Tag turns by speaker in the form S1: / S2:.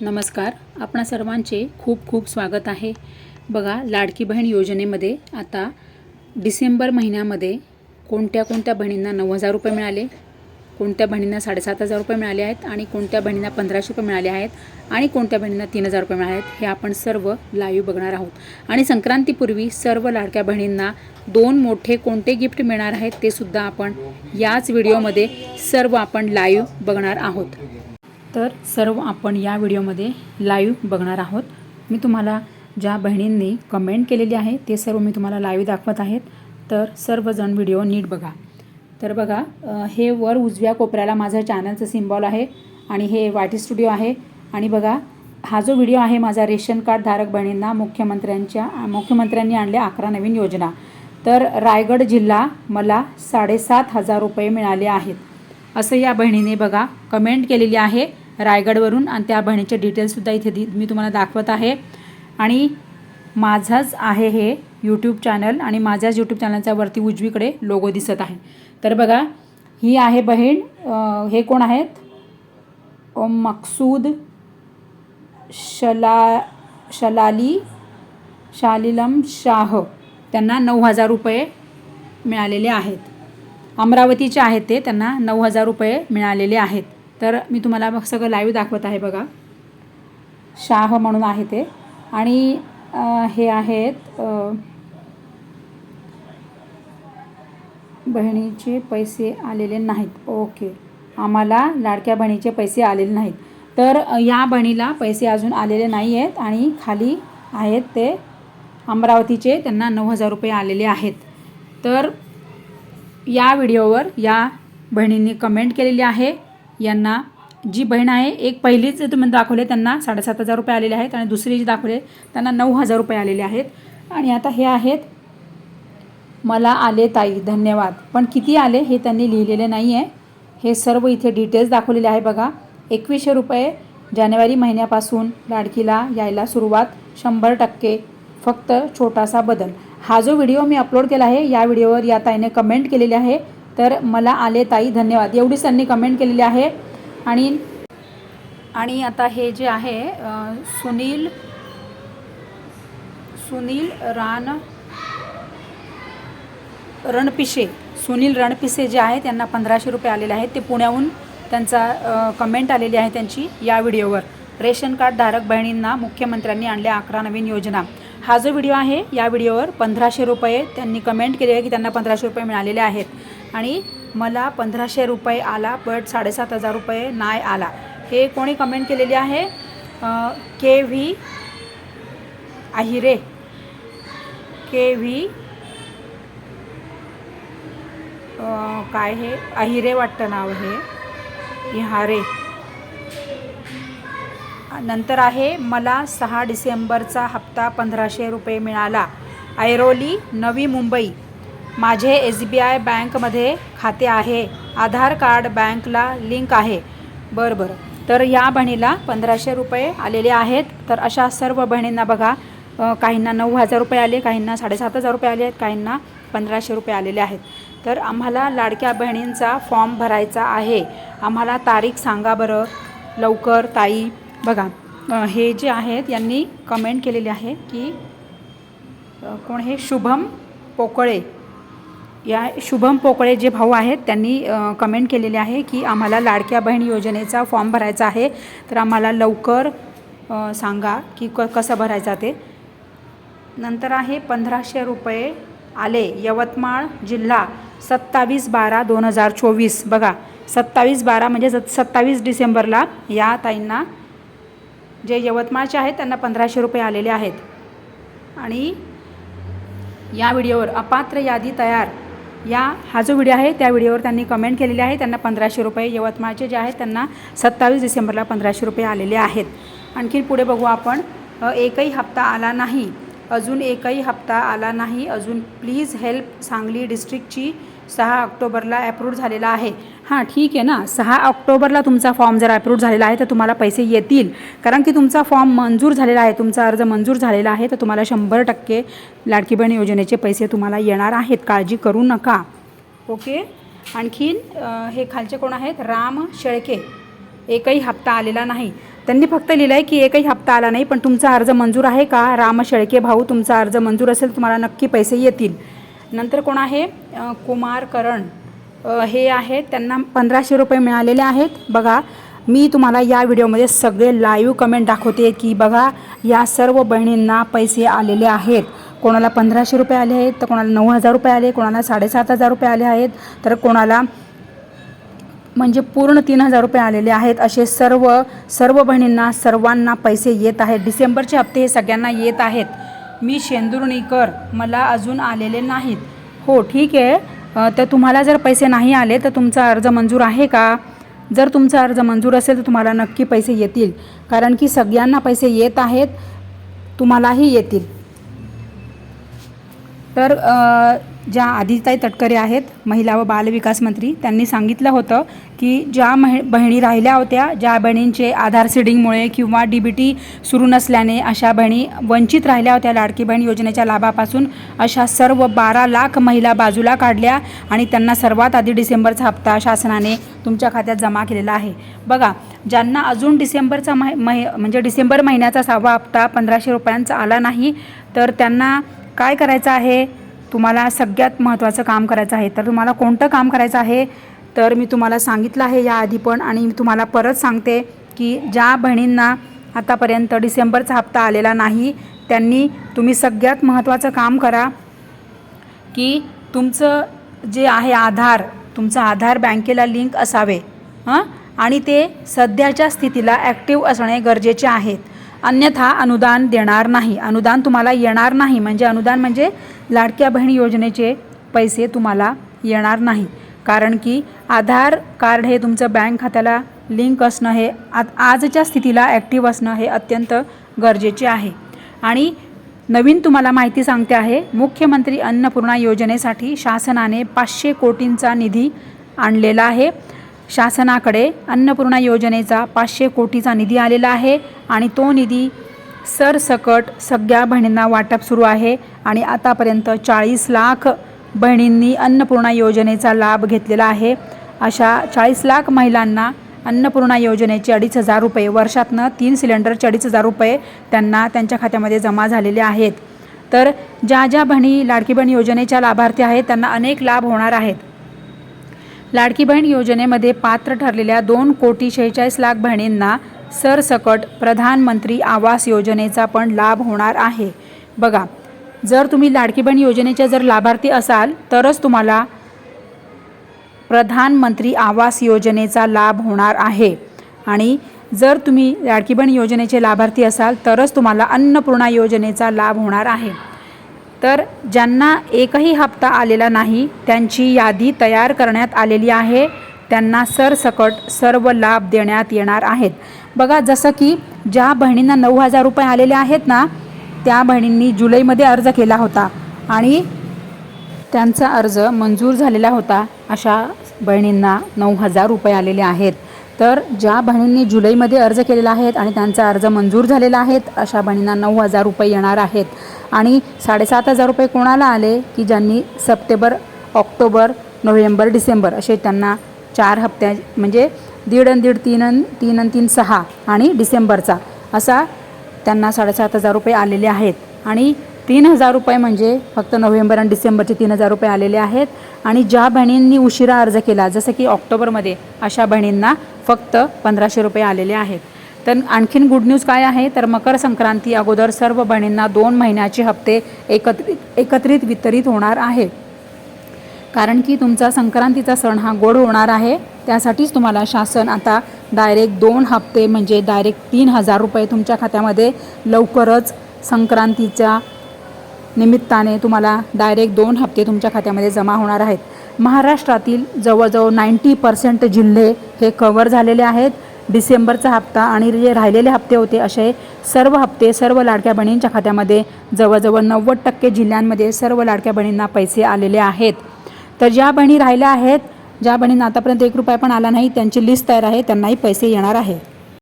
S1: नमस्कार. आपणा सर्वांचे खूप खूप स्वागत आहे. बघा लाडकी बहीण योजनेमध्ये आता डिसेंबर महिन्यामध्ये कोणत्या कोणत्या बहिणींना नऊ हजार रुपये मिळाले कोणत्या बहिणींना साडेसात हजार रुपये मिळाले आहेत आणि कोणत्या बहिणींना पंधराशे रुपये मिळाले आहेत आणि कोणत्या बहिणींना तीन हजार रुपये मिळाले आहेत हे आपण सर्व लाईव्ह बघणार आहोत. आणि संक्रांतीपूर्वी सर्व लाडक्या बहिणींना दोन मोठे कोणते गिफ्ट मिळणार आहेत ते सुद्धा आपण याच व्हिडिओमध्ये सर्व आपण लाईव्ह बघणार आहोत. तर सर्व आपण या व्हिडिओमध्ये लाईव्ह बघणार आहोत. मी तुम्हाला ज्या बहिणींनी कमेंट केलेली आहे ते सर्व मी तुम्हाला लाईव्ह दाखवत आहेत. तर सर्वजण व्हिडिओ नीट बघा. तर बघा हे वर उजव्या कोपऱ्याला माझं चॅनलचं सिम्बॉल आहे आणि हे वाटी स्टुडिओ आहे. आणि बघा हा जो व्हिडिओ आहे माझा रेशन कार्ड धारक बहिणींना मुख्यमंत्र्यांच्या मुख्यमंत्र्यांनी आणल्या अकरा नवीन योजना. तर रायगड जिल्हा मला साडेसात हजार रुपये मिळाले आहेत. असं या बहिणीने बघा कमेंट केलेली आहे रायगडवरून आणि त्या बहिणीचे डिटेल्ससुद्धा इथे दि मी तुम्हाला दाखवत आहे. आणि माझाच आहे हे यूट्यूब चॅनल आणि माझ्याच यूट्यूब चॅनलच्या वरती उजवीकडे लोगो दिसत आहे. तर बघा ही आहे बहीण हे कोण आहेत? मकसूद शला शलाली शालिलम शाह. त्यांना नऊ हजार रुपये मिळालेले आहेत. अमरावतीचे आहेत ते त्यांना नऊ हजार रुपये मिळालेले आहेत. तर मी तुम्हाला मग सगळं लाईव्ह दाखवत आहे बघा. शाह म्हणून आहे ते. आणि हे आहेत बहिणीचे पैसे आलेले नाहीत. ओके. आम्हाला लाडक्या बहिणीचे पैसे आलेले नाहीत. तर या बहिणीला पैसे अजून आलेले नाही आहेत आणि खाली आहेत ते. अमरावतीचे त्यांना नऊ हजार रुपये आलेले आहेत. तर या व्हिडिओवर या बहिणींनी कमेंट केलेली आहे. यांना जी बहीण आहे एक पहिलीच तुम्ही दाखवले त्यांना साडेसात हजार रुपये आलेले आहेत आणि दुसरी जी दाखवले त्यांना नऊ हजार रुपये आलेले आहेत. आणि आता हे आहेत. मला आले ताई धन्यवाद. पण किती आले हे त्यांनी लिहिलेले नाही आहे हे सर्व इथे डिटेल्स दाखवलेले आहे बघा. एकवीसशे रुपये जानेवारी महिन्यापासून लाडकीला यायला सुरुवात. शंभर टक्के फक्त छोटासा बदल. हा जो व्हिडिओ मी अपलोड केला आहे या व्हिडिओवर या ताईने कमेंट केलेली आहे. तर मला आले ताई धन्यवाद. एवढीच त्यांनी कमेंट केलेली आहे. आणि आणि आता हे जे आहे सुनील सुनील रान रणपिसे सुनील रणपिसे जे आहे त्यांना पंधराशे रुपये आलेले आहेत. ते पुण्याहून त्यांचा कमेंट आलेली आहे त्यांची या व्हिडिओवर रेशन कार्ड धारक बहिणींना मुख्यमंत्र्यांनी आणल्या अकरा नवीन योजना. हा जो व्हिडिओ आहे या व्हिडिओवर पंधराशे रुपये त्यांनी कमेंट केले आहे की त्यांना पंधराशे रुपये मिळालेले आहेत. आणि मला पंधराशे रुपये आला बट साडेसात हजार रुपये नाही आला. हे कोणी कमेंट केलेली आहे? के व्ही आहिरे के व्ही काय हे? अहिरे वाटतं नाव हे. इहारे. नंतर आहे मला सहा डिसेंबरचा हप्ता पंधराशे रुपये मिळाला. ऐरोली नवी मुंबई. माझे एस बी आय बँकमध्ये खाते आहे. आधार कार्ड बँकला लिंक आहे. बरं बरं. तर या बहिणीला पंधराशे रुपये आलेले आहेत. तर अशा सर्व बहिणींना बघा काहींना नऊ हजार रुपये आले काहींना साडेसात हजार रुपये आले आहेत काहींना पंधराशे रुपये आलेले आहेत. तर आम्हाला लाडक्या बहिणींचा फॉर्म भरायचा आहे. आम्हाला तारीख सांगा बरं लवकर ताई. बघा हे जे आहेत यांनी कमेंट केलेली आहे की कोण हे शुभम पोकळे. या शुभम पोकळे जे भाऊ आहेत त्यांनी कमेंट केलेले आहे की आम्हाला लाडक्या बहीण योजनेचा फॉर्म भरायचा आहे. तर आम्हाला लवकर सांगा की क कसं भरायचा ते. नंतर आहे पंधराशे रुपये आले यवतमाळ जिल्हा सत्तावीस बारा दोन हजार चोवीस. बघा सत्तावीस बारा म्हणजे सत्तावीस डिसेंबरला या ताईंना जे यवतमाळचे आहेत त्यांना पंधराशे रुपये आलेले आहेत. आणि या व्हिडिओवर अपात्र यादी तयार. या हा जो व्हिडिओ आहे त्या व्हिडिओवर त्यांनी कमेंट केलेली आहे. त्यांना पंधराशे रुपये यवतमाळचे जे आहेत त्यांना सत्तावीस डिसेंबरला पंधराशे रुपये आलेले आहेत. आणखी पुढे बघू आपण एकही हप्ता आला नाही. अजून एकही हप्ता आला नाही. अजून प्लीज हेल्प सांगली डिस्ट्रिक्टची सहा ऑक्टोबरला ॲप्रूव्ह झालेला आहे. हां ठीक आहे ना. सहा ऑक्टोबरला तुमचा फॉर्म जर अप्रूव्ह झालेला आहे तर तुम्हाला पैसे येतील. कारण की तुमचा फॉर्म मंजूर झालेला आहे तुमचा अर्ज मंजूर झालेला आहे तर तुम्हाला शंभर टक्के लाडकी बहीण योजनेचे पैसे तुम्हाला येणार आहेत. काळजी करू नका. ओके? आणखीन हे खालचे कोण आहेत? राम शेळके. एकही हप्ता आलेला नाही. त्यांनी फक्त लिहिलं आहे की एकही हप्ता आला नाही पण तुमचा अर्ज मंजूर आहे का? राम शेळके भाऊ तुमचा अर्ज मंजूर असेल तुम्हाला नक्की पैसे येतील. नंतर कोण आहे? कुमार करण. हे आहेत. त्यांना पंधराशे रुपये मिळालेले आहेत. बघा मी तुम्हाला या व्हिडिओमध्ये सगळे लाईव्ह कमेंट दाखवते की बघा या सर्व बहिणींना पैसे आलेले आहेत. कोणाला पंधराशे रुपये आले आहेत तर कोणाला नऊ हजार रुपये आले कोणाला साडेसात हजार रुपये आले आहेत तर कोणाला म्हणजे पूर्ण तीन हजार रुपये आलेले आहेत. असे सर्व सर्व बहिणींना सर्वांना पैसे येत आहेत. डिसेंबरचे हप्ते हे सगळ्यांना येत आहेत. मी शेंदुर्णीकर मला अजून आलेले नाहीत. हो ठीक आहे. तर तुम्हाला जर पैसे नाही आले तर तुमचा अर्ज मंजूर आहे का? जर तुमचा अर्ज मंजूर असेल तर तुम्हाला नक्की पैसे येतील. कारण की सगळ्यांना पैसे येत आहेत तुम्हालाही येतील. तर ज्या आदिताई तटकरे आहेत महिला व बालविकास मंत्री त्यांनी सांगितलं होतं की ज्या महि बहिणी राहिल्या होत्या ज्या बहिणींचे आधार सिडिंगमुळे किंवा डी बी टी सुरू नसल्याने अशा बहिणी वंचित राहिल्या होत्या लाडकी बहीण योजनेच्या लाभापासून अशा सर्व बारा लाख महिला बाजूला काढल्या आणि त्यांना सर्वात आधी डिसेंबरचा हप्ता शासनाने तुमच्या खात्यात जमा केलेला आहे. बघा ज्यांना अजून डिसेंबरचा मह मह म्हणजे डिसेंबर महिन्याचा सहावा हप्ता पंधराशे रुपयांचा आला नाही तर त्यांना काय करायचं आहे? तुम्हाला सगळ्यात महत्त्वाचं काम करायचं आहे. तर तुम्हाला कोणतं काम करायचं आहे? तर मी तुम्हाला सांगितलं आहे याआधी पण आणि मी तुम्हाला परत सांगते की ज्या बहिणींना आतापर्यंत डिसेंबरचा हप्ता आलेला नाही त्यांनी तुम्ही सगळ्यात महत्त्वाचं काम करा की तुमचं जे आहे आधार तुमचं आधार बँकेला लिंक असावे हां? आणि ते सध्याच्या स्थितीला ॲक्टिव्ह असणे गरजेचे आहेत अन्यथा अनुदान देणार नाही. अनुदान तुम्हाला येणार नाही. म्हणजे अनुदान म्हणजे लाडक्या बहीण योजनेचे पैसे तुम्हाला येणार नाही. कारण की आधार कार्ड हे तुमचं बँक खात्याला लिंक असणं हे आजच्या स्थितीला ॲक्टिव्ह असणं हे अत्यंत गरजेचे आहे. आणि नवीन तुम्हाला माहिती सांगते आहे मुख्यमंत्री अन्नपूर्णा योजनेसाठी शासनाने पाचशे कोटींचा निधी आणलेला आहे. शासनाकडे अन्नपूर्णा योजनेचा पाचशे कोटीचा निधी आलेला आहे आणि तो निधी सरसकट सगळ्या बहिणींना वाटप सुरू आहे आणि आतापर्यंत चाळीस लाख बहिणींनी अन्नपूर्णा योजनेचा लाभ घेतलेला आहे. अशा चाळीस लाख महिलांना अन्नपूर्णा योजनेचे अडीच हजार रुपये वर्षातनं तीन सिलेंडरचे अडीच हजार रुपये त्यांना त्यांच्या खात्यामध्ये जमा झालेले आहेत. तर ज्या ज्या बहिणी लाडकी बहीण योजनेच्या लाभार्थी आहेत त्यांना अनेक लाभ होणार आहेत. लाडकी बहीण योजनेमध्ये पात्र ठरलेल्या दोन कोटी शेहेचाळीस लाख बहिणींना सरसकट प्रधानमंत्री आवास योजनेचा पण लाभ होणार आहे. बघा जर तुम्ही लाडकी बहीण योजनेच्या जर लाभार्थी असाल तरच तुम्हाला प्रधानमंत्री आवास योजनेचा लाभ होणार आहे. आणि जर तुम्ही लाडकी बहीण योजनेचे लाभार्थी असाल तरच तुम्हाला अन्नपूर्णा योजनेचा लाभ होणार आहे. तर ज्यांना एकही हप्ता आलेला नाही त्यांची यादी तयार करण्यात आलेली आहे. त्यांना सरसकट सर्व लाभ देण्यात येणार आहेत. बघा जसं की ज्या बहिणींना नऊ हजार रुपये आलेले आहेत ना त्या बहिणींनी जुलैमध्ये अर्ज केला होता आणि त्यांचा अर्ज मंजूर झालेला होता. अशा बहिणींना नऊ हजार रुपये आलेले आहेत. तर ज्या बहिणींनी जुलैमध्ये अर्ज केलेला आहेत आणि त्यांचा अर्ज मंजूर झालेला आहेत अशा बहिणींना नऊ हजार रुपये येणार आहेत. आणि साडेसात हजार रुपये कोणाला आले की ज्यांनी सप्टेंबर ऑक्टोबर नोव्हेंबर डिसेंबर असे त्यांना चार हप्त्या म्हणजे दीड आणि दीड तीन अन तीन आणि तीन सहा आणि डिसेंबरचा असा त्यांना साडेसात हजार रुपये आलेले आहेत. आणि तीन हजार रुपये म्हणजे फक्त नोव्हेंबर आणि डिसेंबरचे तीन हजार रुपये आलेले आहेत. आणि ज्या बहिणींनी उशिरा अर्ज केला जसं की ऑक्टोबरमध्ये अशा बहिणींना फक्त पंधराशे रुपये आलेले आहेत. तर आणखीन गुड न्यूज काय आहे? तर मकर संक्रांती अगोदर सर्व बहिणींना दोन महिन्याचे हप्ते एकत्रित एकत्रित वितरित होणार आहे. कारण की तुमचा संक्रांतीचा सण हा गोड होणार आहे. त्यासाठीच तुम्हाला शासन आता डायरेक्ट दोन हप्ते म्हणजे डायरेक्ट तीन हजार रुपये तुमच्या खात्यामध्ये लवकरच संक्रांतीच्या निमित्ताने तुम्हाला डायरेक्ट दोन हप्ते तुमच्या खात्यामध्ये जमा होणार आहेत. महाराष्ट्रातील जवळजवळ नाईंटी पर्सेंट जिल्हे हे कवर झालेले आहेत. डिसेंबरचा हप्ता आणि जे राहिलेले हप्ते होते असे सर्व हप्ते सर्व लाडक्या बहिणींच्या खात्यामध्ये जवळजवळ नव्वद टक्के जिल्ह्यांमध्ये सर्व लाडक्या बहिणींना पैसे आलेले आहेत. तर ज्या बहिणी राहिल्या आहेत ज्या बहिणींना आतापर्यंत एक रुपया पण आला नाही त्यांची लिस्ट तयार आहे त्यांनाही पैसे येणार आहे.